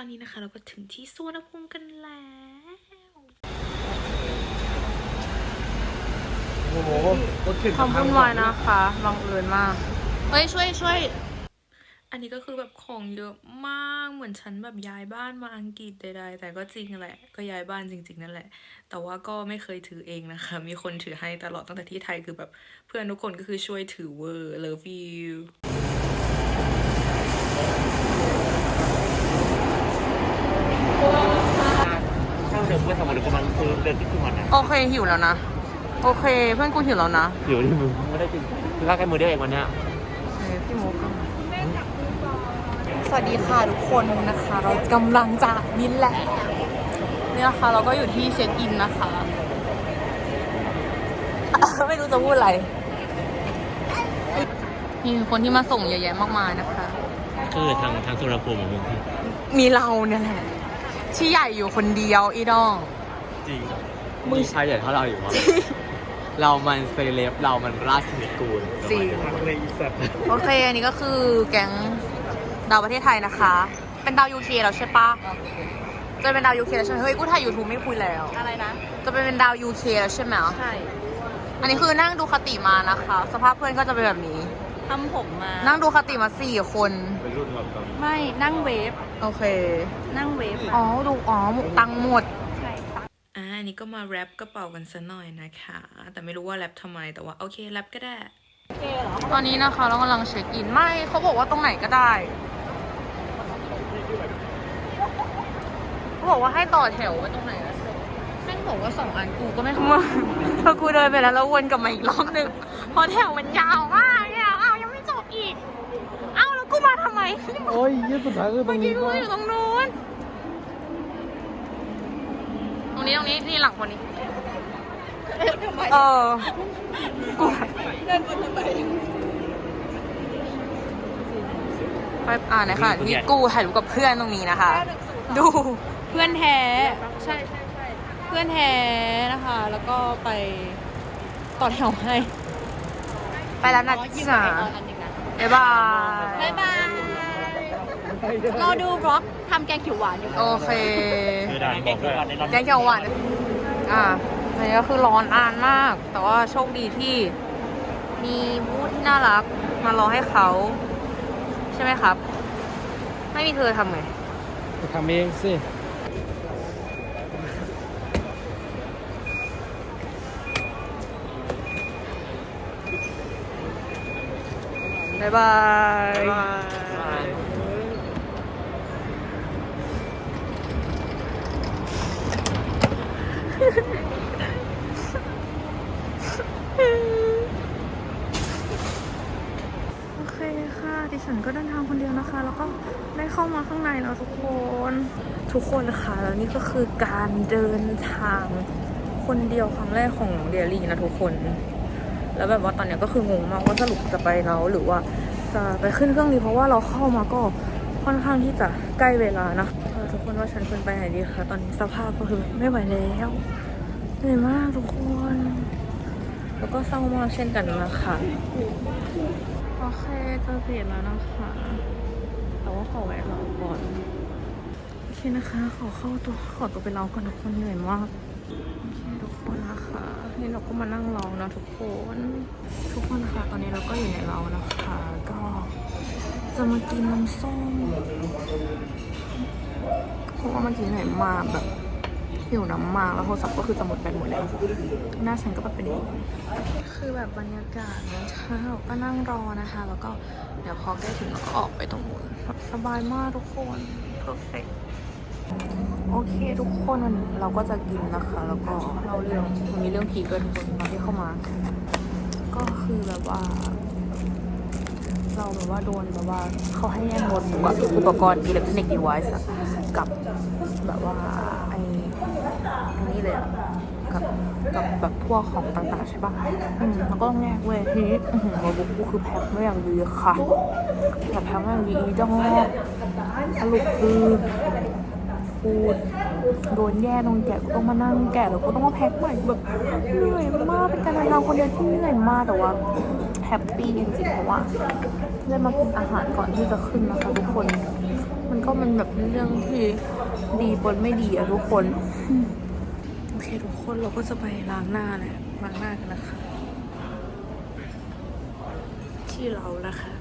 ตอนนี้นะคะเราก็ถึงที่สวนภูมิกันแล้ว โอ้โหรถเข็นความวุ่นวายนะคะบังเอิญมาก เฮ้ย ช่วยช่วย อันนี้ก็คือแบบของเยอะมากเหมือนฉันแบบย้ายบ้านมาอังกฤษใดๆ แต่ก็จริงแหละ ก็ย้ายบ้านจริง ๆ นั่นแหละ แต่ว่าก็ไม่เคยถือเองนะคะ มีคนถือให้ตลอดตั้งแต่ที่ไทยคือแบบเพื่อนทุกคนก็คือช่วยถือเวอร์ love you ช่างเดิมเพื่อนทำอะไรประมาณคือเดินที่คือมันนะโอเคหิวแล้วนะ โอเค เพื่อนกูหิวแล้วนะเดี๋ยวนี่มึงไม่ได้จริงลากกันมือได้เองวันเนี้ยเออพี่มุกก็สวัสดีค่ะทุกคนนะคะ เรากำลังจะบินแล้วนี่นะคะเราก็อยู่ที่เช็คอินนะคะ ไม่รู้จะพูดอะไรมีคนที่มาส่งเยอะแยะมากมายนะคะ คือทางทางสุรภูมิของมึงมีเราเนี่ยแหละ ที่ใหญ่อยู่คนเดียวอีดอง จริงมีชายใหญ่เท่าเราอยู่มั้งเรามันเซเลบเรามันราชนิกูลจริงเลยอีสัตว์โอเค อันนี้ก็คือแก๊งดาวประเทศไทยนะคะ เป็นดาวยูเคแล้วใช่ปะจะเป็นดาวยูเคแล้วใช่ไหมเฮ้ย กูถ่ายยูทูบไม่คุยแล้ว อะไรนะ จะเป็นดาวยูเคแล้วใช่ไหมใช่อันนี้คือนั่งดูคติมานะคะ สภาพเพื่อนก็จะเป็นแบบนี้ ทำผมมานั่งดูคติมาสี่คน เป็นรุ่นแบบไม่นั่งเวฟ โอเค นั่งเวฟมาอ๋อ ดู อ๋อหมกตังหมด ใช่ค่ะอ่าอันนี้ก็มาแรปกระเป๋ากันซะหน่อยนะคะ แต่ไม่รู้ว่าแรปทำไม แต่ว่าโอเคแรปก็ได้ตอนนี้นะคะเรากำลังเช็คอิน ไม่ เขาบอกว่าตรงไหนก็ได้ เขาบอกว่าให้ต่อแถวไว้ตรงไหนนะแม่งบอกว่าสองอันกูก็ไม่เข้ามาพอกูเดินไปแล้วแล้ววนกลับมาอีกรอบหนึ่งเพอแถวมันยาวมาก โอ้ยยี่สุดท้ายคือตรเมื่องกี้นี้กูอยู่ตรงนู้น ตรงนี้ตรงนี้นี่หลังคนนี้ เออกูไปอ่านนะคะนี่กูถ่ายรูปกับเพื่อนตรงนี้นะคะ ดูเพื่อนแท้ ใช่ใช่ใช่เพื่อนแท้นะคะ แล้วก็ไปต่อแถวให้ ไปแล้วนะจ๊ะบ๊ายบาย บ๊ายบาย รอดูบล็อกทำแกงเขียวหวานอยู่โอเค คือด่านบอกด้วยแกงเขียวหวาน อ่าอันนี้ก็คือร้อนอ่านมาก แต่ว่าโชคดีที่ มีบูธที่น่ารัก มารอให้เขา ใช่ไหมครับ ไม่มีเธอทำไงทำเองสิบ๊ายบาย โอเคค่ะ ดิฉันก็เดินทางคนเดียวนะคะ แล้วก็ได้เข้ามาข้างในแล้วทุกคน ทุกคนค่ะแล้วนี่ก็คือการเดินทางคนเดียวครั้งแรกของเดียรี่นะทุกคน แล้วแบบว่าตอนนี้ก็คืองงมากว่าสรุปจะไปแล้วหรือว่าจะไปขึ้นเครื่องดีเพราะว่าเราเข้ามาก็ค่อนข้างที่จะใกล้เวลานะทุกคนว่าฉันควรไปไหนดีคะตอนนี้สภาพก็คือไม่ไหวแล้วเหนื่อยมากทุกคน แล้วก็เศร้ามากเช่นกันนะคะ โอเคจะเพจแล้วนะคะแต่ว่าขอแวะรอก่อนโอเคนะคะ ขอเข้าตัวขอตัวไปรอก่อนทุกคนเหนื่อยมากโอเคทุกคนนะคะนี่เราก็มานั่งรอนะทุกคน ทุกคนคะตอนนี้เราก็อยู่ในเรานะคะ ก็จะมากินน้ำส้มเพราะว่าเมื่อกี้เหนื่อยมากแบบ หิวน้ำมากแล้วโทรศัพท์ก็คือจะหมดแบตหมดแล้ว หน้าฉันก็แบบเป็นอย่างนี้คือแบบบรรยากาศนะเช้าก็นั่งรอนะคะ แล้วก็เดี๋ยวพอใกล้ถึงก็ออกไปตรงนู้นสบายมากทุกคน perfect โอเคทุกคนวันนี้เราก็จะกินนะคะ แล้วก็เล่าเรื่องมีเรื่องพีคด้วยทุกคนตอนที่เข้ามา ก็คือแบบว่า เราแบบว่าโดนแบบว่าเขาให้แย่งรถกับอุปกรณ์อิเล็กทรอนิกส์ดีไวซ์กับแบบว่า เลยอะกับกับแบบพวกของต่างๆใช่ปะอืมแล้วก็ต้องแยกเว้ยทีนี้อื้อหือโน้ตบุ๊กกูคือแพ็คไม่อย่างดีค่ะแต่แพ็คไม่อย่างดีอีดอกสรุปคือกูโดนแย่ตรงแกะกูต้องมานั่งแกะแล้วกูต้องมาแพ็คใหม่แบบเหนื่อยมากเป็นการเดินทางคนเดียวที่เหนื่อยมากแต่ว่าแฮปปี้จริงๆเพราะว่าได้มากินอาหารก่อนที่จะขึ้นนะคะทุกคน มันก็มันแบบเรื่องที่ดีปนไม่ดีอะทุกคน อเคทุกคนเราก็จะไปล้างหน้าแหละล้างหน้ากันนะคะ ที่เรานะคะ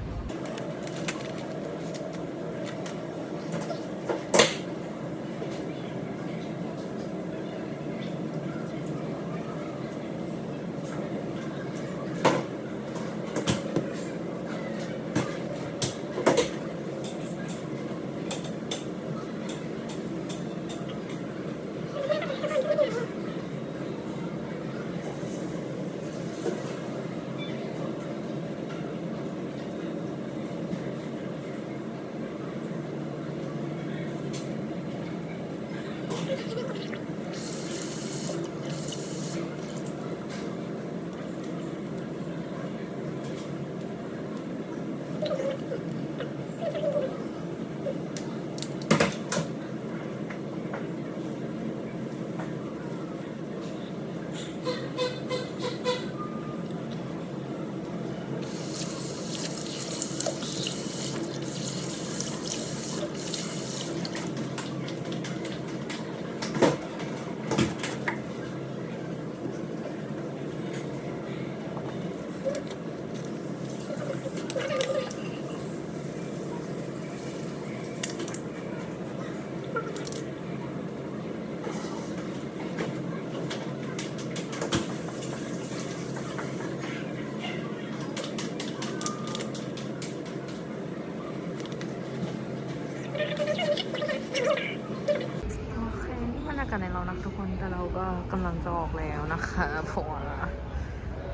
บรรยากาศในเรานะทุกคนแต่เราก็กำลังจะออกแล้วนะคะเพราะว่า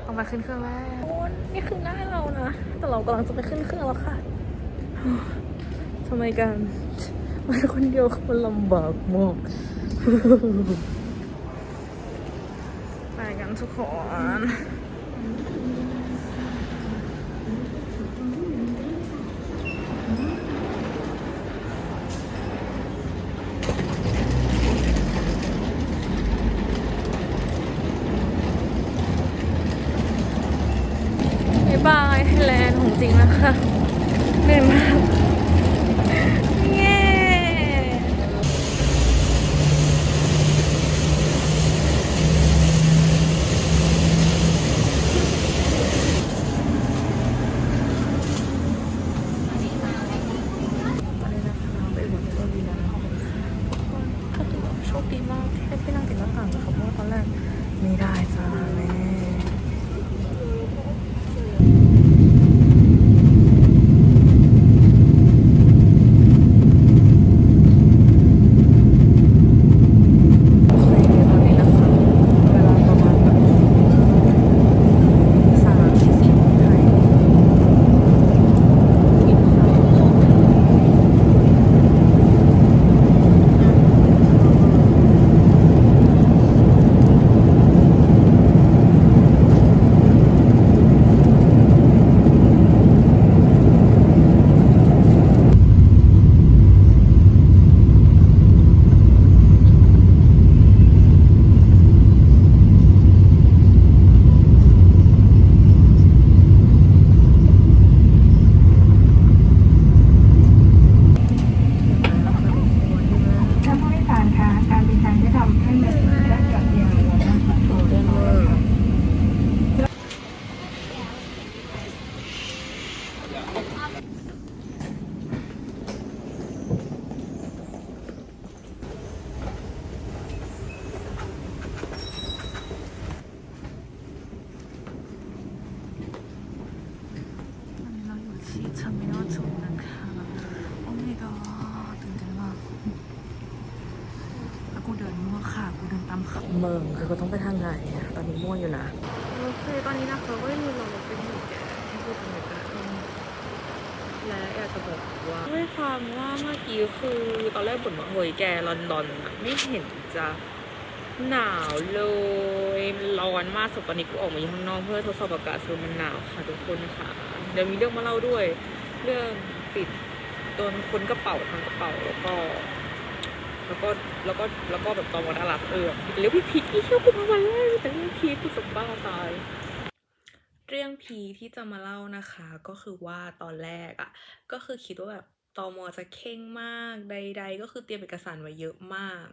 ต้องไปขึ้นเครื่องแล้วนี่คือหน้าเรานะแต่เรากำลังจะไปขึ้นเครื่องแล้วค่ะทำไมกันมาคนเดียวมันลำบากมากไปกันทุกคน เมืองคือเขาต้องไปทางไหนอะตอนนี้มั่วอยู่นะโอเคตอนนี้นะคะก็อยู่เราเป็นหมู่แก่ที่พูดถึงกันและอยากจะบอกว่าด้วยความว่าเมื่อกี้คือตอนแรกบ่นว่าเฮ้ยแกลอนดอนอะไม่เห็นจะหนาวเลยร้อนมากสุดตอนนี้กูออกมาอยู่ข้างนอกเพื่อทดสอบอากาศคือมันหนาวค่ะทุกคนค่ะ เดี๋ยวมีเรื่องมาเล่าด้วย เรื่องติดโดนคนกระเป๋าทางกระเป๋าแล้วก็ แล้วก็แล้วก็แล้วก็แบบตอนวันอาลับเออเรื่องพี่พีที่เที่ยวกูมาวันแรกแต่เรื่องพีคกูสบ้าตาย เรื่องพีที่จะมาเล่านะคะ ก็คือว่าตอนแรกอะ ก็คือคิดว่าแบบตอมอจะเข่งมากใด ๆ ก็คือเตรียมเอกสารไว้เยอะมาก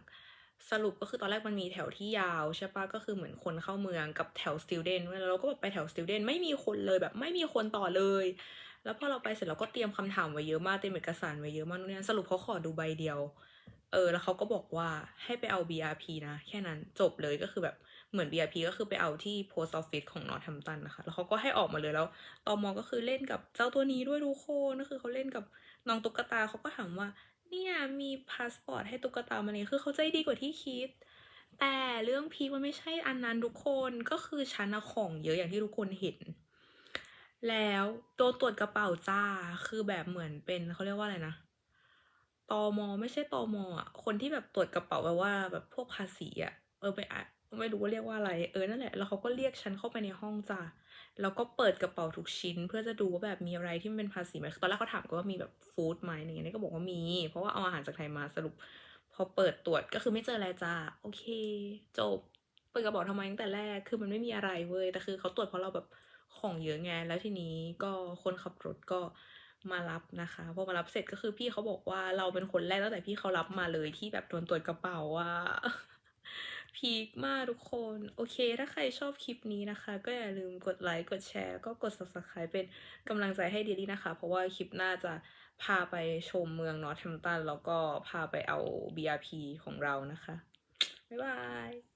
สรุปก็คือตอนแรกมันมีแถวที่ยาวใช่ปะก็คือเหมือนคนเข้าเมืองกับแถวสติลเดนแล้วเราก็แบบไปแถวสติลเดนไม่มีคนเลยแบบไม่มีคนต่อเลย แล้วพอเราไปเสร็จเราก็เตรียมคำถามไว้เยอะมากเตรียมเอกสารไว้เยอะมากนู่นนี่สรุปเขาขอดูใบเดียว เออแล้วเขาก็บอกว่าให้ไปเอา BRP นะ แค่นั้นจบเลยก็คือแบบเหมือน BRP ก็คือไปเอาที่ post office ของนอร์ท m มตันนะคะ แล้วเขาก็ให้ออกมาเลยแล้วตอมก็คือเล่นกับเจ้าตัวนี้ด้วยทุกคนก็คือเขาเล่นกับน้องตุ๊กตาเขาก็ถามว่า เนี่ยมีพาสปอร์ตให้ตุ๊กตามาเลยคือเขาใจดีกว่าที่คิด แต่เรื่องพีมันไม่ใช่อันนั้นทุกคนก็คือชั้นของเยอะอย่างที่ทุกคนเห็น แล้วโดนตรวจกระเป๋าจ้าคือแบบเหมือนเป็นเขาเรียกว่าอะไรนะ ตอมอไม่ใช่ตอมอะคนที่แบบตรวจกระเป๋าแบบว่าแบบพวกภาษีอะเออไปอะไม่รู้ว่าเรียกว่าอะไร เออนั่นแหละแล้วเขาก็เรียกฉันเข้าไปในห้องจ้าแล้วก็เปิดกระเป๋าทุกชิ้น เพื่อจะดูว่าแบบมีอะไรที่มันเป็นภาษีไหมตอนแรกเขาถามก็ว่ามีแบบฟู้ดไหมอย่างเงี้ยก็บอกว่ามี เพราะว่าเอาอาหารจากไทยมาสรุป พอเปิดตรวจก็คือไม่เจออะไรจ้าโอเค จบ เปิดกระบอกทำไมตั้งแต่แรกคือมันไม่มีอะไรเว้ยแต่คือเขาตรวจเพราะเราแบบของเยอะไงแล้วทีนี้ก็คนขับรถก็ มารับนะคะพอมารับเสร็จก็คือพี่เขาบอกว่าเราเป็นคนแรกตั้งแต่พี่เขารับมาเลยที่แบบโดนตรวจกระเป๋าว่าพีคมากทุกคน โอเค ถ้าใครชอบคลิปนี้นะคะ ก็อย่าลืมกดไลค์กดแชร์ ก็กด subscribe เป็นกำลังใจให้ดีดีนะคะ เพราะว่าคลิปหน้าจะพาไปชมเมืองนอร์ทแฮมตันแล้วก็พาไปเอา BRP ของเรานะคะ บ๊ายบาย